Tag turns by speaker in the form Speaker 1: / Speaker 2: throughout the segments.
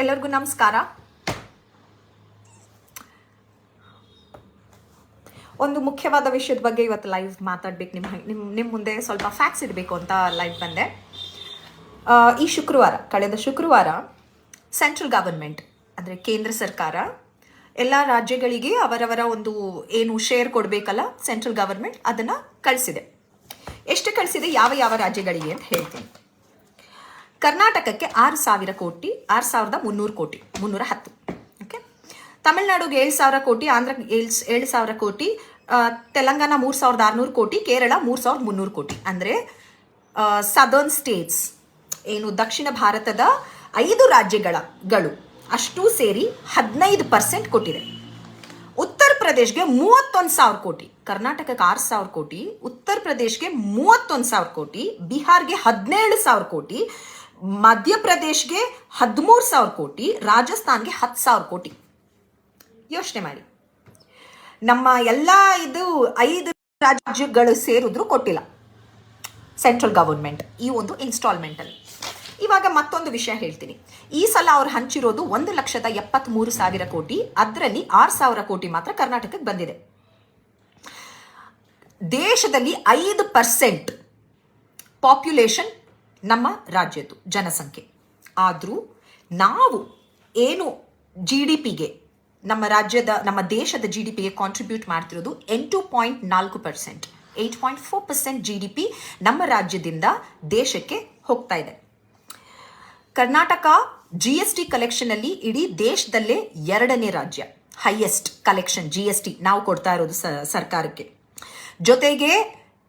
Speaker 1: ಎಲ್ಲರಿಗೂ ನಮಸ್ಕಾರ. ಒಂದು ಮುಖ್ಯವಾದ ವಿಷಯದ ಬಗ್ಗೆ ಇವತ್ತು ಲೈವ್ ಮಾತಾಡ್ಬೇಕು. ನಿಮ್ಮ ನಿಮ್ಮ ನಿಮ್ಮ ಮುಂದೆ ಸ್ವಲ್ಪ ಫ್ಯಾಕ್ಸ್ ಇಡಬೇಕು ಅಂತ ಲೈವ್ ಬಂದೆ. ಈ ಶುಕ್ರವಾರ, ಕಳೆದ ಶುಕ್ರವಾರ ಸೆಂಟ್ರಲ್ ಗವರ್ಮೆಂಟ್ ಅಂದರೆ ಕೇಂದ್ರ ಸರ್ಕಾರ ಎಲ್ಲ ರಾಜ್ಯಗಳಿಗೆ ಅವರವರ ಒಂದು ಏನು ಶೇರ್ ಕೊಡಬೇಕಲ್ಲ ಸೆಂಟ್ರಲ್ ಗವರ್ಮೆಂಟ್ ಅದನ್ನು ಕಳಿಸಿದೆ. ಎಷ್ಟು ಕಳಿಸಿದೆ? ಯಾವ ಯಾವ ರಾಜ್ಯಗಳಿಗೆ ಅಂತ ಹೇಳ್ತೀನಿ. ಕರ್ನಾಟಕಕ್ಕೆ ಆರು ಸಾವಿರ ಕೋಟಿ, ಆರು ಸಾವಿರದ ಮುನ್ನೂರು ಕೋಟಿ, ಮುನ್ನೂರ ಹತ್ತು. ಓಕೆ ತಮಿಳ್ನಾಡುಗೆ ಏಳು ಸಾವಿರ ಕೋಟಿ ಆಂಧ್ರ ಏಳು ಏಳು ಸಾವಿರ ಕೋಟಿ ತೆಲಂಗಾಣ ಮೂರು ಸಾವಿರದ ಆರುನೂರು ಕೋಟಿ, ಕೇರಳ ಮೂರು ಸಾವಿರದ ಮುನ್ನೂರು ಕೋಟಿ. ಅಂದರೆ ಸದರ್ನ್ ಸ್ಟೇಟ್ಸ್ ಏನು ದಕ್ಷಿಣ ಭಾರತದ ಐದು ರಾಜ್ಯಗಳಗಳು ಅಷ್ಟು ಸೇರಿ ಹದಿನೈದು ಪರ್ಸೆಂಟ್ ಕೊಟ್ಟಿದೆ. ಉತ್ತರ ಪ್ರದೇಶ್ಗೆ ಮೂವತ್ತೊಂದು ಸಾವಿರ ಕೋಟಿ, ಕರ್ನಾಟಕಕ್ಕೆ ಆರು ಸಾವಿರ ಕೋಟಿ, ಉತ್ತರ ಪ್ರದೇಶ್ಗೆ ಮೂವತ್ತೊಂದು ಸಾವಿರ ಕೋಟಿ, ಬಿಹಾರ್ಗೆ ಹದಿನೇಳು ಸಾವಿರ ಕೋಟಿ ಮಧ್ಯಪ್ರದೇಶ್ಗೆ ಹದಿಮೂರು ಸಾವಿರ ಕೋಟಿ, ರಾಜಸ್ಥಾನ್ಗೆ ಹತ್ತು ಸಾವಿರ ಕೋಟಿ. ಯೋಚನೆ ಮಾಡಿ. ನಮ್ಮ ಎಲ್ಲ ಇದು ಐದು ರಾಜ್ಯಗಳು ಸೇರಿದ್ರು ಕೊಟ್ಟಿಲ್ಲ. ಸೆಂಟ್ರಲ್ ಗವರ್ಮೆಂಟ್ ಈ ಒಂದು ಇನ್ಸ್ಟಾಲ್ಮೆಂಟಲ್ಲಿ. ಇವಾಗ ಮತ್ತೊಂದು ವಿಷಯ ಹೇಳ್ತೀನಿ. ಈ ಸಲ ಅವ್ರು ಹಂಚಿರೋದು ಒಂದು ಲಕ್ಷದ ಎಪ್ಪತ್ತ್ಮೂರು ಸಾವಿರ ಕೋಟಿ, ಅದರಲ್ಲಿ ಆರು ಸಾವಿರ ಕೋಟಿ ಮಾತ್ರ ಕರ್ನಾಟಕಕ್ಕೆ ಬಂದಿದೆ. ದೇಶದಲ್ಲಿ ಐದು ಪರ್ಸೆಂಟ್ ಪಾಪ್ಯುಲೇಷನ್ ನಮ್ಮ ರಾಜ್ಯದ್ದು ಜನಸಂಖ್ಯೆ. ಆದರೂ ನಾವು ಏನು ಜಿ ಡಿ ಪಿಗೆ ನಮ್ಮ ರಾಜ್ಯದ, ನಮ್ಮ ದೇಶದ ಜಿ ಡಿ ಪಿಗೆ ಕಾಂಟ್ರಿಬ್ಯೂಟ್ ಮಾಡ್ತಿರೋದು ಎಂಟು ಪಾಯಿಂಟ್ ನಾಲ್ಕು percent eight point four percent G D P ನಮ್ಮ ರಾಜ್ಯದಿಂದ ದೇಶಕ್ಕೆ ಹೋಗ್ತಾ ಇದೆ. ಕರ್ನಾಟಕ ಜಿ ಎಸ್ ಟಿ ಕಲೆಕ್ಷನಲ್ಲಿ ಇಡೀ ದೇಶದಲ್ಲೇ ಎರಡನೇ ರಾಜ್ಯ. Highest collection G S T ನಾವು ಕೊಡ್ತಾ ಇರೋದು ಸರ್ಕಾರಕ್ಕೆ. ಜೊತೆಗೆ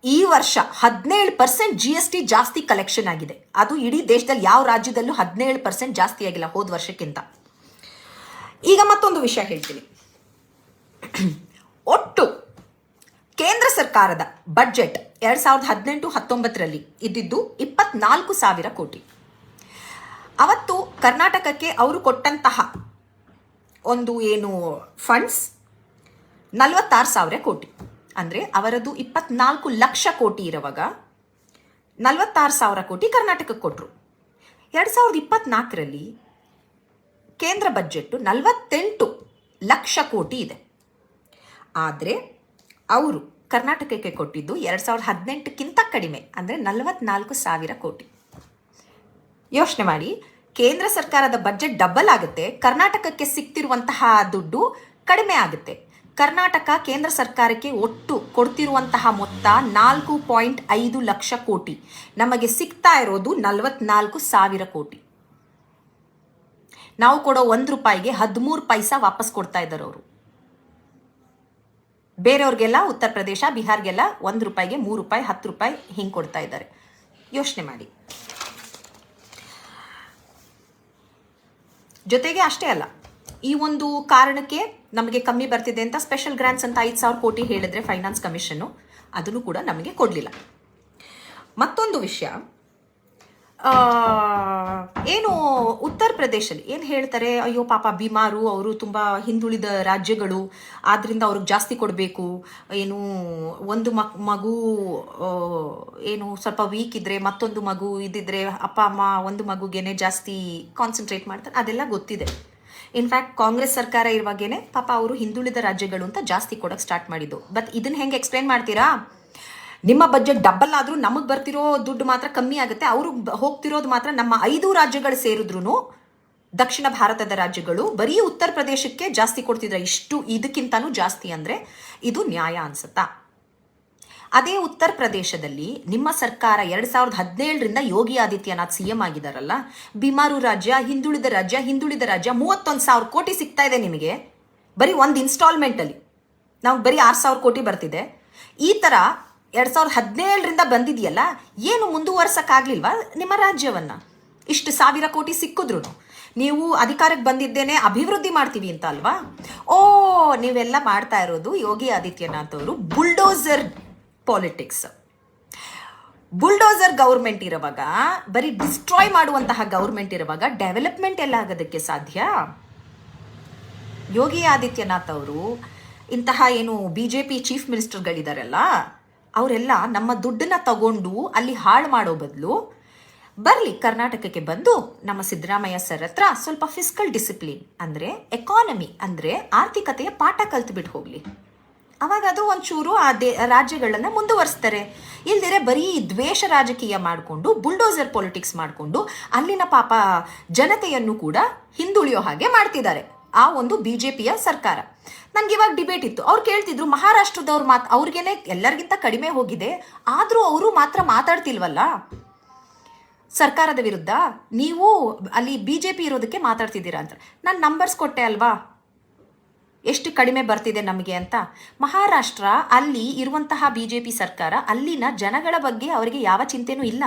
Speaker 1: ಈ ವರ್ಷ ಹದಿನೇಳು ಪರ್ಸೆಂಟ್ ಜಿ ಎಸ್ ಟಿ ಜಾಸ್ತಿ ಕಲೆಕ್ಷನ್ ಆಗಿದೆ. ಅದು ಇಡೀ ದೇಶದಲ್ಲಿ ಯಾವ ರಾಜ್ಯದಲ್ಲೂ ಹದಿನೇಳು ಪರ್ಸೆಂಟ್ ಜಾಸ್ತಿ ಆಗಿಲ್ಲ ಹೋದ ವರ್ಷಕ್ಕಿಂತ. ಈಗ ಮತ್ತೊಂದು ವಿಷಯ ಹೇಳ್ತೀನಿ. ಒಟ್ಟು ಕೇಂದ್ರ ಸರ್ಕಾರದ ಬಜೆಟ್ ಎರಡ್ ಸಾವಿರದ ಹದಿನೆಂಟು ಹತ್ತೊಂಬತ್ತರಲ್ಲಿ ಇದ್ದಿದ್ದು ಇಪ್ಪತ್ನಾಲ್ಕು ಸಾವಿರ ಕೋಟಿ. ಅವತ್ತು ಕರ್ನಾಟಕಕ್ಕೆ ಅವರು ಕೊಟ್ಟಂತಹ ಒಂದು ಏನು ಫಂಡ್ಸ್ ನಲವತ್ತಾರು ಸಾವಿರ ಕೋಟಿ. ಅಂದರೆ ಅವರದು ಇಪ್ಪತ್ನಾಲ್ಕು ಲಕ್ಷ ಕೋಟಿ ಇರುವಾಗ ನಲವತ್ತಾರು ಸಾವಿರ ಕೋಟಿ ಕರ್ನಾಟಕಕ್ಕೆ ಕೊಟ್ಟರು ಎರಡು ಸಾವಿರದ ಇಪ್ಪತ್ನಾಲ್ಕರಲ್ಲಿ ಕೇಂದ್ರ ಬಜೆಟ್ಟು ನಲವತ್ತೆಂಟು ಲಕ್ಷ ಕೋಟಿ ಇದೆ. ಆದರೆ ಅವರು ಕರ್ನಾಟಕಕ್ಕೆ ಕೊಟ್ಟಿದ್ದು ಎರಡು ಸಾವಿರದ ಹದಿನೆಂಟಕ್ಕಿಂತ ಕಡಿಮೆ, ಅಂದರೆ ನಲವತ್ನಾಲ್ಕು ಸಾವಿರ ಕೋಟಿ. ಯೋಚನೆ ಮಾಡಿ, ಕೇಂದ್ರ ಸರ್ಕಾರದ ಬಜೆಟ್ ಡಬಲ್ ಆಗುತ್ತೆ, ಕರ್ನಾಟಕಕ್ಕೆ ಸಿಗ್ತಿರುವಂತಹ ದುಡ್ಡು ಕಡಿಮೆ ಆಗುತ್ತೆ. ಕರ್ನಾಟಕ ಕೇಂದ್ರ ಸರ್ಕಾರಕ್ಕೆ ಒಟ್ಟು ಕೊಡ್ತಿರುವಂತಹ ಮೊತ್ತ ನಾಲ್ಕು ಪಾಯಿಂಟ್ ಐದು ಲಕ್ಷ ಕೋಟಿ. ನಮಗೆ ಸಿಗ್ತಾ ಇರೋದು ನಲವತ್ನಾಲ್ಕು ಸಾವಿರ ಕೋಟಿ. ನಾವು ಕೊಡೋ ಒಂದು ರೂಪಾಯಿಗೆ ಹದಿಮೂರು ಪೈಸಾ ವಾಪಸ್ ಕೊಡ್ತಾ ಇದ್ದಾರೆ ಅವರು. ಬೇರೆಯವ್ರಿಗೆಲ್ಲ ಉತ್ತರ ಪ್ರದೇಶ, ಬಿಹಾರ್ಗೆಲ್ಲ ಒಂದು ರೂಪಾಯಿಗೆ ಮೂರು ರೂಪಾಯಿ, ಹತ್ತು ರೂಪಾಯಿ ಹಿಂಗೆ ಕೊಡ್ತಾ ಇದ್ದಾರೆ. ಯೋಚನೆ ಮಾಡಿ. ಜೊತೆಗೆ ಅಷ್ಟೇ ಅಲ್ಲ. ಈ ಒಂದು ಕಾರಣಕ್ಕೆ ನಮಗೆ ಕಮ್ಮಿ ಬರ್ತಿದೆ ಅಂತ ಸ್ಪೆಷಲ್ ಗ್ರಾಂಟ್ಸ್ ಅಂತ ಐದು ಸಾವಿರ ಕೋಟಿ ಹೇಳಿದ್ರೆ ಫೈನಾನ್ಸ್ ಕಮಿಷನ್ನು ಅದನ್ನು ಕೂಡ ನಮಗೆ ಕೊಡಲಿಲ್ಲ. ಮತ್ತೊಂದು ವಿಷಯ ಏನು ಉತ್ತರ ಪ್ರದೇಶಲ್ಲಿ ಏನು ಹೇಳ್ತಾರೆ, ಅಯ್ಯೋ ಪಾಪ ಬಿಮಾರು ಅವರು ತುಂಬ ಹಿಂದುಳಿದ ರಾಜ್ಯಗಳು ಆದ್ದರಿಂದ ಅವ್ರಿಗೆ ಜಾಸ್ತಿ ಕೊಡಬೇಕು, ಏನು ಒಂದು ಮಗು ಏನು ಸ್ವಲ್ಪ ವೀಕ್ ಇದ್ದರೆ ಮತ್ತೊಂದು ಮಗು ಇದ್ದಿದ್ರೆ ಅಪ್ಪ, ಅಮ್ಮ ಒಂದು ಮಗುಗೇನೆ ಜಾಸ್ತಿ ಕಾನ್ಸಂಟ್ರೇಟ್ ಮಾಡ್ತಾರೆ, ಅದೆಲ್ಲ ಗೊತ್ತಿದೆ. ಇನ್ಫ್ಯಾಕ್ಟ್ ಕಾಂಗ್ರೆಸ್ ಸರ್ಕಾರ ಇರುವಾಗೇನೆ ಪಾಪ ಅವರು ಹಿಂದುಳಿದ ರಾಜ್ಯಗಳು ಅಂತ ಜಾಸ್ತಿ ಕೊಡೋಕೆ ಸ್ಟಾರ್ಟ್ ಮಾಡಿದ್ದು. ಬಟ್ ಇದನ್ನ ಹೆಂಗೆ ಎಕ್ಸ್ಪ್ಲೈನ್ ಮಾಡ್ತೀರಾ? ನಿಮ್ಮ ಬಜೆಟ್ ಡಬಲ್ ಆದರೂ ನಮಗೆ ಬರ್ತಿರೋ ದುಡ್ಡು ಮಾತ್ರ ಕಮ್ಮಿ ಆಗುತ್ತೆ. ಅವರು ಹೋಗ್ತಿರೋದು ಮಾತ್ರ ನಮ್ಮ ಐದು ರಾಜ್ಯಗಳು ಸೇರಿದ್ರು ದಕ್ಷಿಣ ಭಾರತದ ರಾಜ್ಯಗಳು ಬರೀ ಉತ್ತರ ಪ್ರದೇಶಕ್ಕೆ ಜಾಸ್ತಿ ಕೊಡ್ತಿದ್ರೆ ಇಷ್ಟು ಇದಕ್ಕಿಂತನೂ ಜಾಸ್ತಿ ಅಂದರೆ ಇದು ನ್ಯಾಯ ಅನ್ಸುತ್ತಾ? ಅದೇ ಉತ್ತರ ಪ್ರದೇಶದಲ್ಲಿ ನಿಮ್ಮ ಸರ್ಕಾರ ಎರಡ್ ಸಾವಿರದ ಹದಿನೇಳರಿಂದ ಯೋಗಿ ಆದಿತ್ಯನಾಥ್ ಸಿಎಂ ಆಗಿದಾರಲ್ಲ? ಬಿಮಾರು ರಾಜ್ಯ, ಹಿಂದುಳಿದ ರಾಜ್ಯ ಹಿಂದುಳಿದ ರಾಜ್ಯ ಮೂವತ್ತೊಂದು ಸಾವಿರ ಕೋಟಿ ಸಿಗ್ತಾ ಇದೆ ನಿಮಗೆ. ಬರೀ ಒಂದು ಇನ್ಸ್ಟಾಲ್ಮೆಂಟಲ್ಲಿ ನಾವು ಬರೀ ಆರು ಸಾವಿರ ಕೋಟಿ ಬರ್ತಿದೆ. ಈ ಥರ ಎರಡ್ ಸಾವಿರದ ಹದಿನೇಳರಿಂದ ಬಂದಿದೆಯಲ್ಲ, ಏನು ಮುಂದುವರ್ಸಕ್ಕಾಗ್ಲಿಲ್ವಾ ನಿಮ್ಮ ರಾಜ್ಯವನ್ನ? ಇಷ್ಟು ಸಾವಿರ ಕೋಟಿ ಸಿಕ್ಕಿದ್ರು ನೀವು ಅಧಿಕಾರಕ್ಕೆ ಬಂದಿದ್ದೇನೆ, ಅಭಿವೃದ್ಧಿ ಮಾಡ್ತೀವಿ ಅಂತ ಅಲ್ವಾ? ಓ, ನೀವೆಲ್ಲ ಮಾಡ್ತಾ ಇರೋದು ಯೋಗಿ ಆದಿತ್ಯನಾಥ್ ಅವರು ಬುಲ್ಡೋಸರ್. ಪಾಲಿಟಿಕ್ಸ್ ಬುಲ್ಡೋಸರ್ ಗೌರ್ಮೆಂಟ್ ಇರುವಾಗ, ಬರೀ ಡಿಸ್ಟ್ರಾಯ್ ಮಾಡುವಂತಹ ಗೌರ್ಮೆಂಟ್ ಇರುವಾಗ ಡೆವಲಪ್ಮೆಂಟ್ ಎಲ್ಲ ಆಗೋದಕ್ಕೆ ಸಾಧ್ಯ? ಯೋಗಿ ಆದಿತ್ಯನಾಥ್ ಅವರು, ಇಂತಹ ಏನು ಬಿ ಜೆ ಪಿ ಚೀಫ್ ಮಿನಿಸ್ಟರ್ಗಳಿದಾರಲ್ಲ ಅವರೆಲ್ಲ ನಮ್ಮ ದುಡ್ಡನ್ನ ತಗೊಂಡು ಅಲ್ಲಿ ಹಾಳು ಮಾಡೋ ಬದಲು ಬರಲಿ ಕರ್ನಾಟಕಕ್ಕೆ ಬಂದು ನಮ್ಮ ಸಿದ್ದರಾಮಯ್ಯ ಸರ್ ಹತ್ರ ಸ್ವಲ್ಪ ಫಿಸ್ಕಲ್ ಡಿಸಿಪ್ಲಿನ್ ಅಂದರೆ ಎಕಾನಮಿ ಅಂದರೆ ಆರ್ಥಿಕತೆಯ ಪಾಠ ಕಲ್ತ್ಬಿಟ್ಟು ಹೋಗಲಿ. ಅವಾಗ ಅದು ಒಂಚೂರು ಆ ದೇ, ರಾಜ್ಯಗಳನ್ನು ಮುಂದುವರಿಸ್ತಾರೆ. ಇಲ್ದಿರೆ ಬರೀ ದ್ವೇಷ ರಾಜಕೀಯ ಮಾಡಿಕೊಂಡು, ಬುಲ್ಡೋಸರ್ ಪೊಲಿಟಿಕ್ಸ್ ಮಾಡಿಕೊಂಡು, ಅಲ್ಲಿನ ಪಾಪ ಜನತೆಯನ್ನು ಕೂಡ ಹಿಂದುಳಿಯೋ ಹಾಗೆ ಮಾಡ್ತಿದ್ದಾರೆ. ಆ ಒಂದು ಬಿ ಜೆ ಪಿಯ ಸರ್ಕಾರ. ನನಗೆ ಇವಾಗ ಡಿಬೇಟ್ ಇತ್ತು. ಅವ್ರು ಕೇಳ್ತಿದ್ರು, ಮಹಾರಾಷ್ಟ್ರದವ್ರು ಮಾತ್, ಅವ್ರಿಗೇನೆ ಎಲ್ಲರಿಗಿಂತ ಕಡಿಮೆ ಹೋಗಿದೆ. ಆದರೂ ಅವರು ಮಾತ್ರ ಮಾತಾಡ್ತಿಲ್ವಲ್ಲ? ಸರ್ಕಾರದ ವಿರುದ್ಧ ನೀವು ಅಲ್ಲಿ ಬಿ ಜೆ ಪಿ ಇರೋದಕ್ಕೆ ಮಾತಾಡ್ತಿದ್ದೀರಾ ಅಂತ. ನಾನು ನಂಬರ್ಸ್ ಕೊಟ್ಟೆ ಅಲ್ವಾ? ಎಷ್ಟು ಕಡಿಮೆ ಬರ್ತಿದೆ ನಮಗೆ ಅಂತ. ಮಹಾರಾಷ್ಟ್ರ ಅಲ್ಲಿ ಇರುವಂತಹ ಬಿ ಜೆ ಪಿ ಸರ್ಕಾರ ಅಲ್ಲಿನ ಜನಗಳ ಬಗ್ಗೆ ಅವರಿಗೆ ಯಾವ ಚಿಂತೆನೂ ಇಲ್ಲ.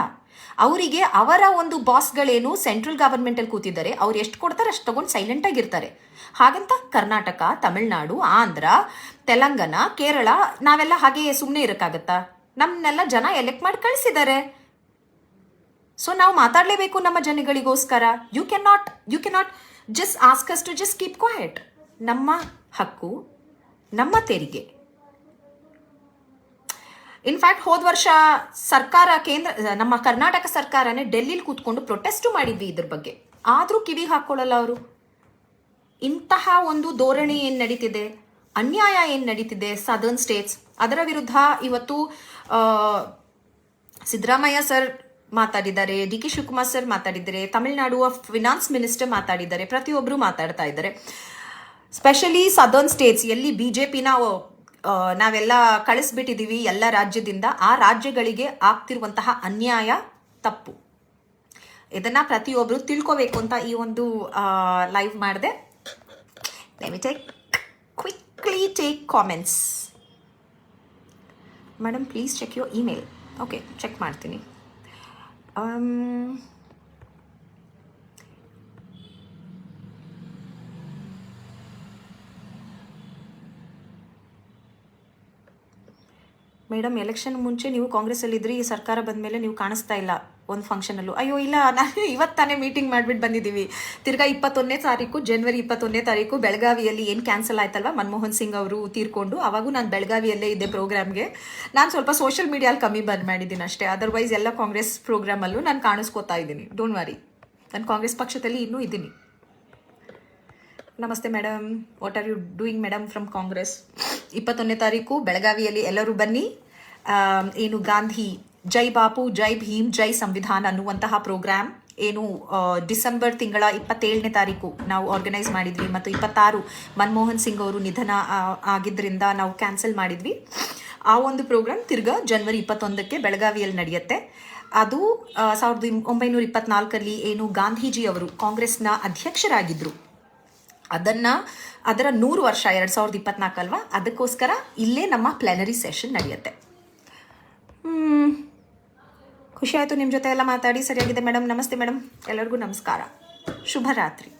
Speaker 1: ಅವರಿಗೆ ಅವರ ಒಂದು ಬಾಸ್ಗಳೇನು ಸೆಂಟ್ರಲ್ ಗವರ್ಮೆಂಟಲ್ಲಿ ಕೂತಿದ್ದಾರೆ, ಅವ್ರು ಎಷ್ಟು ಕೊಡ್ತಾರೆ ಅಷ್ಟು ತಗೊಂಡು ಸೈಲೆಂಟ್ ಆಗಿರ್ತಾರೆ ಹಾಗಂತ ಕರ್ನಾಟಕ, ತಮಿಳ್ನಾಡು, ಆಂಧ್ರ, ತೆಲಂಗಾಣ, ಕೇರಳ ನಾವೆಲ್ಲ ಹಾಗೆಯೇ ಸುಮ್ಮನೆ ಇರೋಕ್ಕಾಗತ್ತಾ? ನಮ್ಮನ್ನೆಲ್ಲ ಜನ ಎಲೆಕ್ಟ್ ಮಾಡಿ ಕಳಿಸಿದ್ದಾರೆ. ಸೊ ನಾವು ಮಾತಾಡಲೇಬೇಕು ನಮ್ಮ ಜನಗಳಿಗೋಸ್ಕರ. You can not you can not just ask us to just keep quiet ನಮ್ಮ ಹಕ್ಕು ನಮ್ಮ ತೆರಿಗೆ. ಇನ್ಫ್ಯಾಕ್ಟ್ ಹೋದ ವರ್ಷ ಸರ್ಕಾರ ಕೇಂದ್ರ, ನಮ್ಮ ಕರ್ನಾಟಕ ಸರ್ಕಾರನೇ ಡೆಲ್ಲಿಲಿ ಕೂತ್ಕೊಂಡು ಪ್ರೊಟೆಸ್ಟು ಮಾಡಿದ್ವಿ ಇದ್ರ ಬಗ್ಗೆ. ಆದರೂ ಕಿವಿ ಹಾಕ್ಕೊಳ್ಳಲ್ಲ ಅವರು. ಇಂತಹ ಒಂದು ಧೋರಣೆ ಏನು ನಡೀತಿದೆ? ಅನ್ಯಾಯ ಏನು ನಡೀತಿದೆ ಸದರ್ನ್ ಸ್ಟೇಟ್ಸ್ ಅದರ ವಿರುದ್ಧ ಇವತ್ತು ಸಿದ್ದರಾಮಯ್ಯ ಸರ್ ಮಾತಾಡಿದ್ದಾರೆ, ಡಿ ಕೆ ಶಿವಕುಮಾರ್ ಸರ್ ಮಾತಾಡಿದ್ದಾರೆ, ತಮಿಳುನಾಡು ಫಿನಾನ್ಸ್ ಮಿನಿಸ್ಟರ್ ಮಾತಾಡಿದ್ದಾರೆ ಪ್ರತಿಯೊಬ್ಬರು ಮಾತಾಡ್ತಾ ಇದ್ದಾರೆ. ಸ್ಪೆಷಲಿ ಸದರ್ನ್ ಸ್ಟೇಟ್ಸ್ ಎಲ್ಲಿ ಬಿ ಜೆ ಪಿನ ನಾವೆಲ್ಲ ಕಳಿಸ್ಬಿಟ್ಟಿದ್ದೀವಿ ಎಲ್ಲ ರಾಜ್ಯದಿಂದ, ಆ ರಾಜ್ಯಗಳಿಗೆ ಆಗ್ತಿರುವಂತಹ ಅನ್ಯಾಯ ತಪ್ಪು. ಇದನ್ನ ಪ್ರತಿಯೊಬ್ಬರು ತಿಳ್ಕೋಬೇಕು ಅಂತ ಈ ಒಂದು ಲೈವ್ ಮಾಡಿದೆ. Take quickly take comments madam please check your email okay check ಮಾಡ್ತೀನಿ. ಮೇಡಮ್, ಎಲೆಕ್ಷನ್ ಮುಂಚೆ ನೀವು ಕಾಂಗ್ರೆಸ್ಸಲ್ಲಿದ್ರಿ, ಈ ಸರ್ಕಾರ ಬಂದ ಮೇಲೆ ನೀವು ಕಾಣಿಸ್ತಾ ಇಲ್ಲ ಒಂದು ಫಂಕ್ಷನಲ್ಲೂ. ಅಯ್ಯೋ, ಇಲ್ಲ, ನಾನು ಇವತ್ತು ತಾನೇ ಮೀಟಿಂಗ್ ಮಾಡ್ಬಿಟ್ಟು ಬಂದಿದ್ದೀವಿ. ತಿರ್ಗಾ ಇಪ್ಪತ್ತೊಂದನೇ ತಾರೀಕು, ಜನವರಿ ಇಪ್ಪತ್ತೊಂದನೇ ತಾರೀಕು ಬೆಳಗಾವಿಯಲ್ಲಿ ಏನು ಕ್ಯಾನ್ಸಲ್ ಆಯ್ತಲ್ವ? ಮನಮೋಹನ್ ಸಿಂಗ್ ಅವರು ತೀರ್ಕೊಂಡು, ಅವಾಗೂ ನಾನು ಬೆಳಗಾವಿಯಲ್ಲೇ ಇದ್ದೆ ಪ್ರೋಗ್ರಾಮ್ಗೆ. ನಾನು ಸ್ವಲ್ಪ ಸೋಷಿಯಲ್ ಮೀಡಿಯಲ್ಲಿ ಕಮ್ಮಿ ಬಂದ್ ಮಾಡಿದ್ದೀನಿ ಅಷ್ಟೇ. ಅದರ್ವೈಸ್ ಎಲ್ಲ ಕಾಂಗ್ರೆಸ್ ಪ್ರೋಗ್ರಾಮಲ್ಲೂ ನಾನು ಕಾಣಿಸ್ಕೋತಾ ಇದ್ದೀನಿ. ಡೋಂಟ್ ವರಿ ನಾನು ಕಾಂಗ್ರೆಸ್ ಪಕ್ಷದಲ್ಲಿ ಇನ್ನೂ ಇದ್ದೀನಿ. ನಮಸ್ತೆ madam. What are you doing madam from Congress ಇಪ್ಪತ್ತೊಂದನೇ ತಾರೀಕು ಬೆಳಗಾವಿಯಲ್ಲಿ ಎಲ್ಲರೂ ಬನ್ನಿ. ಏನು ಗಾಂಧಿ, ಜೈ ಬಾಪು, ಜೈ ಭೀಮ್, ಜೈ ಸಂವಿಧಾನ ಅನ್ನುವಂತಹ ಪ್ರೋಗ್ರಾಮ್ ಏನು ಡಿಸೆಂಬರ್ ತಿಂಗಳ ಇಪ್ಪತ್ತೇಳನೇ ತಾರೀಕು ನಾವು ಆರ್ಗನೈಸ್ ಮಾಡಿದ್ವಿ ಮತ್ತು ಇಪ್ಪತ್ತಾರು ಮನಮೋಹನ್ ಸಿಂಗ್ ಅವರು ನಿಧನ ಆಗಿದ್ದರಿಂದ ನಾವು ಕ್ಯಾನ್ಸಲ್ ಮಾಡಿದ್ವಿ. ಆ ಒಂದು ಪ್ರೋಗ್ರಾಮ್ ತಿರ್ಗಾ ಜನವರಿ ಇಪ್ಪತ್ತೊಂದಕ್ಕೆ ಬೆಳಗಾವಿಯಲ್ಲಿ ನಡೆಯುತ್ತೆ. ಅದು ಸಾವಿರದ ಒಂಬೈನೂರ ಇಪ್ಪತ್ನಾಲ್ಕರಲ್ಲಿ ಏನು ಗಾಂಧೀಜಿ ಅವರು ಕಾಂಗ್ರೆಸ್ನ ಅಧ್ಯಕ್ಷರಾಗಿದ್ದರು ಅದನ್ನ ಅದರ ನೂರು ವರ್ಷ, ಎರಡು ಸಾವಿರದ ಇಪ್ಪತ್ನಾಲ್ಕು ಅಲ್ವಾ? ಅದಕ್ಕೋಸ್ಕರ ಇಲ್ಲೇ ನಮ್ಮ ಪ್ಲ್ಯಾನರಿ ಸೆಷನ್ ನಡೆಯುತ್ತೆ. ಖುಷಿ ಆಯಿತು ನಿಮ್ಮ ಜೊತೆ ಎಲ್ಲ ಮಾತಾಡಿ. ಸರಿಯಾಗಿದೆ ಮೇಡಮ್ ನಮಸ್ತೆ ಮೇಡಮ್ ಎಲ್ಲರಿಗೂ ನಮಸ್ಕಾರ. ಶುಭರಾತ್ರಿ.